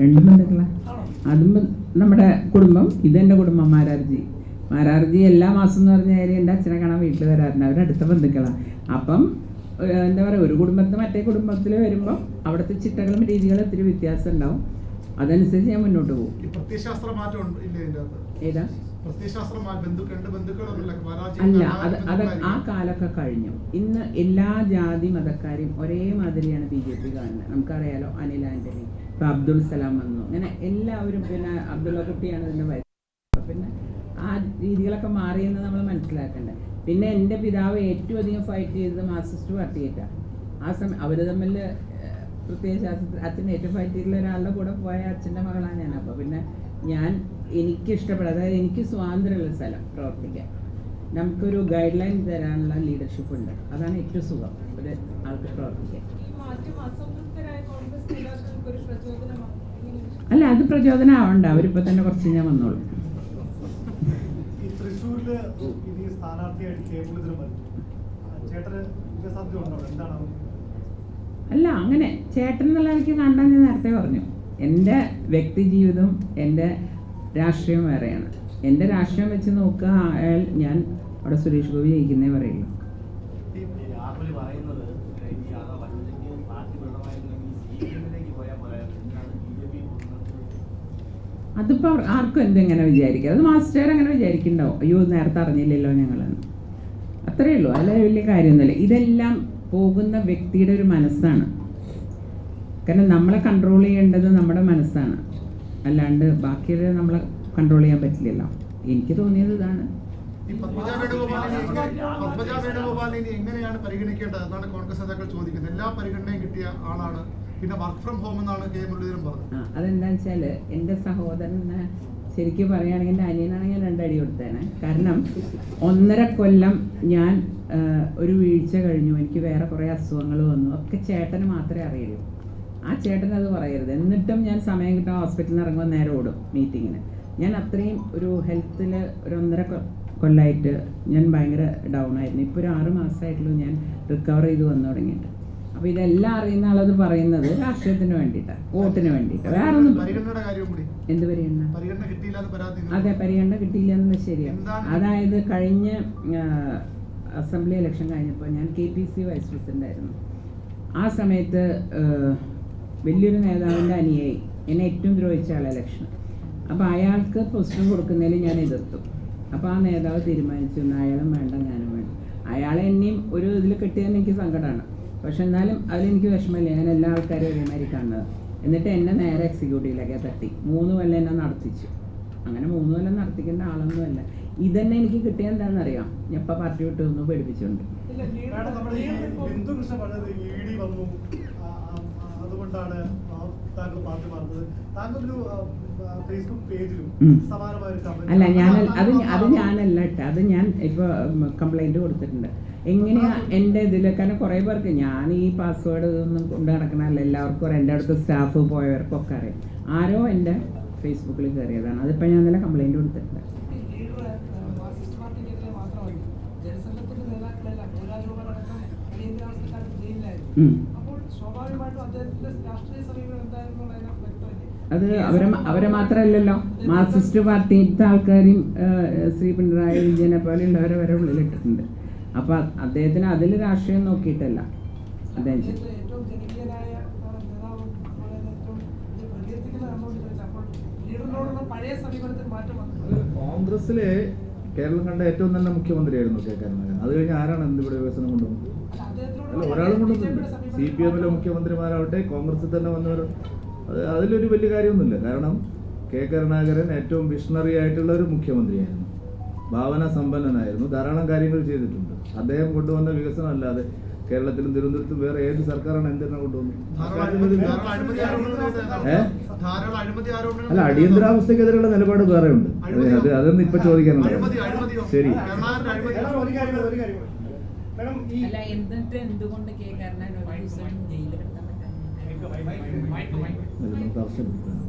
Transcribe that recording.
രണ്ട് ബന്ധുക്കളാ അതും നമ്മുടെ കുടുംബം ഇതെന്റെ കുടുംബം മാരാർജി. മാരാർജി എല്ലാ മാസം എന്ന് പറഞ്ഞ കാര്യം എന്റെ അച്ഛനെ കാണാൻ വീട്ടിൽ വരാറുണ്ട്. അവരുടെ അടുത്ത ബന്ധുക്കളാണ് അപ്പം എന്താ പറയുക ഒരു കുടുംബത്തിൽ മറ്റേ കുടുംബത്തിൽ വരുമ്പോൾ അവിടുത്തെ ചിട്ടകളും രീതികളും ഇത്തിരി വ്യത്യാസം ഉണ്ടാവും. അതനുസരിച്ച് ഞാൻ മുന്നോട്ട് പോകും. ഏതാ? അല്ല? അത് അത് ആ കാലൊക്കെ കഴിഞ്ഞു. ഇന്ന് എല്ലാ ജാതി മതക്കാരെയും ഒരേ മാതിരിയാണ് ബി ജെ പി കാണുന്നത് നമുക്കറിയാലോ അനിൽ ആന്റണി ഇപ്പൊ അബ്ദുൾ സലാം വന്നു. അങ്ങനെ എല്ലാവരും പിന്നെ അബ്ദുള്ള കുട്ടിയാണ് ഇതിന്റെ വയസ്സ് പിന്നെ ആ രീതികളൊക്കെ മാറിയെന്ന് നമ്മൾ മനസ്സിലാക്കേണ്ടത് പിന്നെ എന്റെ പിതാവ് ഏറ്റവും അധികം ഫൈറ്റ് ചെയ്തത് മാർക്സിസ്റ്റ് പാർട്ടിയായിട്ടാണ് ആ സമയം അവർ തമ്മിൽ പ്രത്യേക ശാസ്ത്രത്തിൽ അച്ഛൻ ഏറ്റവും ഫൈറ്റ് ഒരാളുടെ കൂടെ പോയ അച്ഛന്റെ മകളാണ് ഞാൻ. അപ്പോൾ പിന്നെ ഞാൻ എനിക്ക് ഇഷ്ടപ്പെടുക അതായത് എനിക്ക് സ്വാതന്ത്ര്യമുള്ള സ്ഥലം പ്രവർത്തിക്കാൻ. നമുക്കൊരു ഗൈഡ് ലൈൻ തരാനുള്ള ലീഡർഷിപ്പ് ഉണ്ട്. അതാണ് ഏറ്റവും സുഖം. ഒരു ആൾക്ക് പ്രവർത്തിക്കാൻ. അല്ല അത് പ്രചോദനം ആവണ്ട അവരിപ്പോ തന്നെ കുറച്ച് ഞാൻ വന്നോളൂ. സ്ഥാനാർത്ഥിയായിട്ട് വരും ചേട്ടന് ഉണ്ടോ? എന്താണ് അത്? അല്ല അങ്ങനെ ചേട്ടൻ എന്നുള്ള എനിക്ക് കണ്ടാൽ ഞാൻ നേരത്തെ പറഞ്ഞു. എന്റെ വ്യക്തി ജീവിതവും എന്റെ രാഷ്ട്രീയം വേറെയാണ്. എന്റെ രാഷ്ട്രീയം വെച്ച് നോക്കുക അയാൾ ഞാൻ അവിടെ സുരേഷ് ഗോപി ജയിക്കുന്നേ പറയുള്ളൂ. അതിപ്പോൾ ആർക്കും എന്തെങ്ങനെ വിചാരിക്കുക അത് മാസ്റ്റർ അങ്ങനെ വിചാരിക്കുന്നുണ്ടാവും. അയ്യോ നേരത്തെ അറിഞ്ഞില്ലല്ലോ ഞങ്ങളെന്ന്. അത്രയേ ഉള്ളൂ. അല്ല വലിയ കാര്യമൊന്നുമില്ല. ഇതെല്ലാം പോകുന്ന വ്യക്തിയുടെ ഒരു മനസ്സാണ്. കാരണം നമ്മളെ കൺട്രോൾ ചെയ്യേണ്ടത് നമ്മുടെ മനസ്സാണ്. അല്ലാണ്ട് ബാക്കിയുള്ളത് നമ്മളെ കൺട്രോൾ ചെയ്യാൻ പറ്റില്ലല്ലോ. എനിക്ക് തോന്നിയത് ഇതാണ്. പത്മജ വേണുഗോപാലിനെ എങ്ങനെയാണ് പരിഗണിക്കേണ്ടത് എന്നാണ് കോൺഗ്രസ് നേതാക്കൾ ചോദിക്കുന്നത്. എല്ലാ പരിഗണനയും കിട്ടിയ ആളാണ്. പിന്നെ വർക്ക് ഫ്രം ഹോം എന്നാണ് കെ മുരളീധരൻ പറഞ്ഞത്. അതെന്താ വെച്ചാൽ എന്റെ സഹോദരനെ ശരിക്കും പറയുകയാണെങ്കിൽ എന്റെ ഞാൻ രണ്ടടി കൊടുത്തേനെ. കാരണം ഒന്നര കൊല്ലം ഞാൻ ഒരു വീഴ്ച കഴിഞ്ഞു. എനിക്ക് വേറെ കുറേ അസുഖങ്ങൾ വന്നു. ഒക്കെ ചേട്ടന് മാത്രമേ അറിയുള്ളൂ. ആ ചേട്ടൻ അത് പറയരുത്. എന്നിട്ടും ഞാൻ സമയം കിട്ടാൻ ഹോസ്പിറ്റലിൽ നിന്ന് ഇറങ്ങുമ്പോൾ നേരെ ഓടും മീറ്റിങ്ങിന് ഞാൻ അത്രയും ഒരു ഹെൽത്തിൽ ഒരു ഒന്നര കൊല്ലമായിട്ട് ഞാൻ ഭയങ്കര ഡൗൺ ആയിരുന്നു. ഇപ്പോൾ ഒരു ആറ് മാസമായിട്ടുള്ളൂ ഞാൻ റിക്കവർ ചെയ്ത് വന്നു തുടങ്ങിയിട്ട്. അപ്പോൾ ഇതെല്ലാം അറിയുന്ന ആളത് പറയുന്നത് രാഷ്ട്രീയത്തിന് വേണ്ടിയിട്ടാണ് വോട്ടിന് വേണ്ടിയിട്ട്. വേറെ ഒന്നും പരിഗണനയുടെ കൂടി. എന്ത് പരിഗണന? അതെ പരിഗണന കിട്ടിയില്ല എന്ന് ശരിയാണ് അതായത് കഴിഞ്ഞ അസംബ്ലി ഇലക്ഷൻ കഴിഞ്ഞപ്പോൾ ഞാൻ K P C vice president ആയിരുന്നു. ആ സമയത്ത് വലിയൊരു നേതാവിന്റെ അനുയായി എന്നെ ഏറ്റവും ദ്രോഹിച്ച ആൾ ഇലക്ഷൻ അപ്പോൾ അയാൾക്ക് പ്രശ്നം കൊടുക്കുന്നതിൽ ഞാൻ എതിർത്തു. അപ്പോൾ ആ നേതാവ് തീരുമാനിച്ചു "എന്നാ അയാളും വേണ്ട ഞാനും വേണ്ട. അയാളെ എന്നെയും ഒരു ഇതിൽ കിട്ടിയതെന്ന് എനിക്ക് സങ്കടമാണ് പക്ഷെ എന്നാലും അതിലെനിക്ക് വിഷമമില്ല. ഞാൻ എല്ലാ ആൾക്കാരും ഒരേമാതിരി കാണുന്നത്. എന്നിട്ട് എന്നെ നേരെ എക്സിക്യൂട്ടീവിലേക്ക് തട്ടി. മൂന്ന് കൊല്ലം എന്നെ നടത്തിച്ചു. അങ്ങനെ മൂന്ന് കൊല്ലം നടത്തിക്കേണ്ട ആളൊന്നുമല്ല ഇതന്നെ എനിക്ക് കിട്ടിയ എന്താണെന്നറിയാം? ഞാൻ ഇപ്പം പാർട്ടി വിട്ട് ഒന്ന് പേടിപ്പിച്ചുണ്ട്. വന്നു. ആ, അതുകൊണ്ടാണ് ആ താങ്കൾ പാർട്ടി മാറുന്നത്. താങ്കൾ അല്ല ഞാൻ അത് അത് ഞാനല്ല കേട്ടോ. അത് ഞാൻ ഇപ്പോൾ കംപ്ലൈന്റ് കൊടുത്തിട്ടുണ്ട്. എങ്ങനെയാ എന്റെ ഇതിൽ കാരണം കുറേ പേർക്ക് ഞാൻ ഈ പാസ്വേഡ് ഇതൊന്നും കൊണ്ട് നടക്കണമല്ല എല്ലാവർക്കും അറിയാം. എന്റെ അടുത്ത് സ്റ്റാഫ് പോയവർക്കൊക്കെ അറിയാം. ആരോ എന്റെ ഫേസ്ബുക്കിൽ കയറിയതാണ്. അതിപ്പോൾ ഞാൻ നല്ല കംപ്ലൈന്റ് കൊടുത്തിട്ടുണ്ട്. അപ്പോൾ സ്വാഭാവികമായിട്ടും അദ്ദേഹത്തിന്റെ രാഷ്ട്രീയ സമീപനം അത് അവരെ അവരെ മാത്രമല്ലല്ലോ മാർക്സിസ്റ്റ് പാർട്ടിയിലത്തെ ആൾക്കാരെയും ഏഹ്, ശ്രീ പിണറായി വിജയനെ പോലെ പോലെയുള്ളവരെ വരെ ഉള്ളിലിട്ടിട്ടുണ്ട്. അപ്പൊ അദ്ദേഹത്തിന് അതിൽ രാഷ്ട്രീയം നോക്കിയിട്ടല്ല. അദ്ദേഹം കോൺഗ്രസിലെ കേരളം കണ്ട ഏറ്റവും നല്ല മുഖ്യമന്ത്രിയായിരുന്നു കെ കരുണാകരൻ അത് കഴിഞ്ഞ് ആരാണ് എന്ത് ഇവിടെ വികസനം കൊണ്ടുവന്നത്? അല്ല, ഒരാളും സമീപനത്തിൽ സി പി എമ്മിലെ മുഖ്യമന്ത്രിമാരാവട്ടെ കോൺഗ്രസിൽ തന്നെ വന്നവർ അത് അതിലൊരു വലിയ കാര്യമൊന്നുമില്ല. കാരണം കെ കരുണാകരൻ ഏറ്റവും വിഷണറി ആയിട്ടുള്ള ഒരു മുഖ്യമന്ത്രിയായിരുന്നു. ഭാവന സമ്പന്നനായിരുന്നു. ധാരാളം കാര്യങ്ങൾ ചെയ്തിട്ടുണ്ട്. അദ്ദേഹം കൊണ്ടുവന്ന വികസനം അല്ലാതെ കേരളത്തിലും തിരുവനന്തപുരത്തും വേറെ ഏത് സർക്കാരാണ് എന്തിനാ കൊണ്ടുവന്നത്? അല്ല അടിയന്തരാവസ്ഥക്കെതിരെയുള്ള നിലപാട് വേറെ ഉണ്ട്. അത് അതൊന്നും ഇപ്പൊ ചോദിക്കാനുള്ളത് ശരി. എന്നിട്ട് എന്തുകൊണ്ട് കെ കരുണാകരൻ ജയിലിൽ കിടത്താൻ പറ്റാൻ അത് നമുക്ക് അവസരം കിട്ടും.